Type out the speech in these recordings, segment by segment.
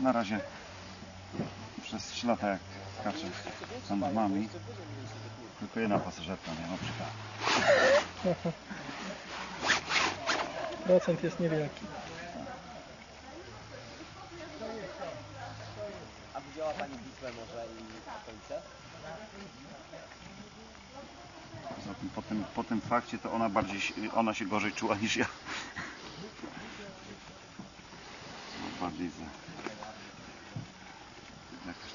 na razie przez 3 lata jak skaczę z tandemami, tylko jedna pasażerka nie ma przyjechała. Procent jest niewielki. A widziała Pani Wisłę może i okolice? Poza tym, po, tym, po tym fakcie to ona bardziej się- ona się gorzej czuła niż ja. Bardziej za,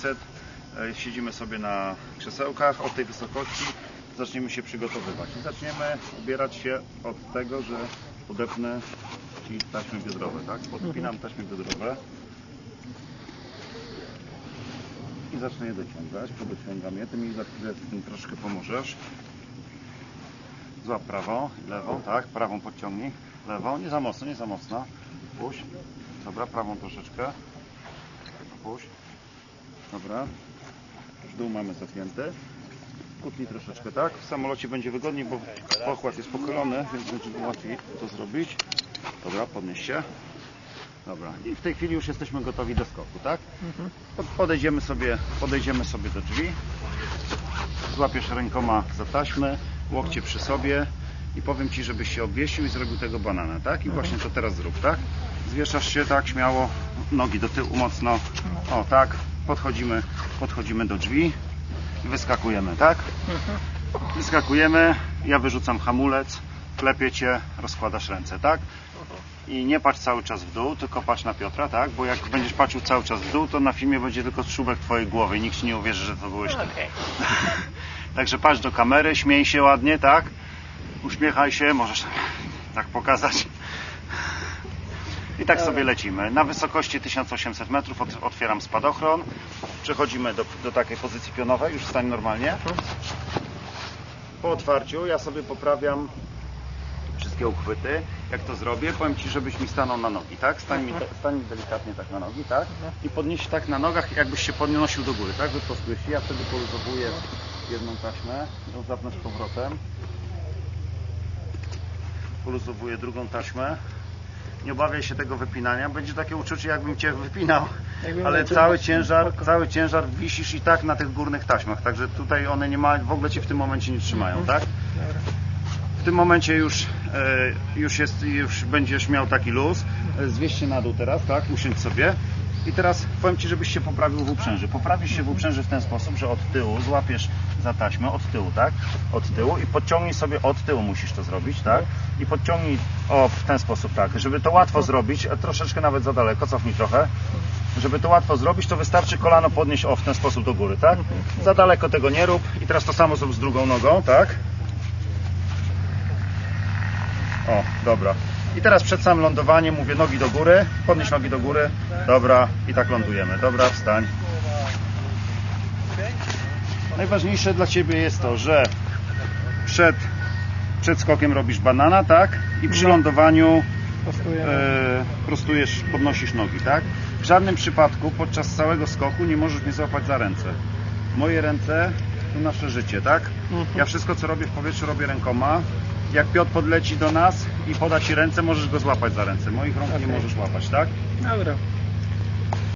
500. E, siedzimy sobie na krzesełkach od tej wysokości. Zaczniemy się przygotowywać. Zaczniemy ubierać się od tego, że podepnę Ci taśmy biodrowe. Tak? Podpinam mhm. taśmy biodrowe. I zacznę je dociągać. Podociągam je. Ty mi za chwilę z tym troszkę pomożesz. Złap prawą, lewą, tak? Prawą podciągnij. Lewą, nie za mocno, nie za mocno. Puść. Dobra, prawą troszeczkę. Puść. Dobra. Już dół mamy zapięty. Kutnij troszeczkę, tak? W samolocie będzie wygodniej, bo pokład jest pochylony, więc będzie łatwiej to zrobić. Dobra, podnieś się. Dobra. I w tej chwili już jesteśmy gotowi do skoku, tak? Pod- Podejdziemy sobie, podejdziemy sobie do drzwi. Złapiesz rękoma za taśmę, łokcie przy sobie i powiem Ci, żebyś się obwiesił i zrobił tego banana, tak? I właśnie to teraz zrób, tak? Zwieszasz się tak śmiało, nogi do tyłu mocno. O, tak. Podchodzimy, podchodzimy do drzwi i wyskakujemy, tak? Wyskakujemy, ja wyrzucam hamulec, klepię Cię, rozkładasz ręce, tak? I nie patrz cały czas w dół, tylko patrz na Piotra, tak? Bo jak będziesz patrzył cały czas w dół, to na filmie będzie tylko czubek Twojej głowy i nikt Ci nie uwierzy, że to byłeś Ty. Także patrz do kamery, śmiej się ładnie, tak? Uśmiechaj się, możesz tak pokazać. I tak sobie lecimy. Na wysokości 1800 metrów ot- otwieram spadochron. Przechodzimy do, do takiej pozycji pionowej, już stań normalnie. Po otwarciu ja sobie poprawiam wszystkie uchwyty. Jak to zrobię, powiem Ci, żebyś mi stanął na nogi, tak? Stań mi, stań mi delikatnie tak na nogi, tak? I podnieś tak na nogach, jakbyś się podnosił do góry, tak? Wyprostujesz się. Ja wtedy poluzowuję jedną taśmę, ją zapnę z powrotem. Poluzowuję drugą taśmę. Nie obawiaj się tego wypinania. Będzie takie uczucie, jakbym Cię wypinał, Jakbym ale cały ciężar, cały ciężar wisisz i tak na tych górnych taśmach. Także tutaj one nie ma, w ogóle Cię w tym momencie nie trzymają, tak? Dobra. W tym momencie już, e, już, jest, już będziesz miał taki luz. E, Zwieź się na dół teraz, tak? Usiądź sobie. I teraz powiem Ci, żebyś się poprawił w uprzęży. Poprawisz się w uprzęży w ten sposób, że od tyłu złapiesz za taśmę, od tyłu, tak? Od tyłu i podciągnij sobie od tyłu musisz to zrobić, tak? I podciągnij o w ten sposób, tak? Żeby to łatwo zrobić, troszeczkę nawet za daleko, cofnij trochę. Żeby to łatwo zrobić, to wystarczy kolano podnieść o w ten sposób do góry, tak? Za daleko tego nie rób. I teraz to samo zrób z drugą nogą, tak? O, dobra. I teraz przed samym lądowaniem mówię nogi do góry, podnieś nogi do góry. Dobra, i tak lądujemy. Dobra, wstań. Najważniejsze dla Ciebie jest to, że przed, przed skokiem robisz banana, tak? I przy lądowaniu Postujemy. e, prostujesz, podnosisz nogi, tak? W żadnym przypadku podczas całego skoku nie możesz mnie złapać za ręce. Moje ręce nasze życie, tak? Ja wszystko co robię w powietrzu robię rękoma. Jak Piotr podleci do nas i poda Ci ręce, możesz go złapać za ręce. Moich rąk nie Okej. możesz łapać, tak? Dobra.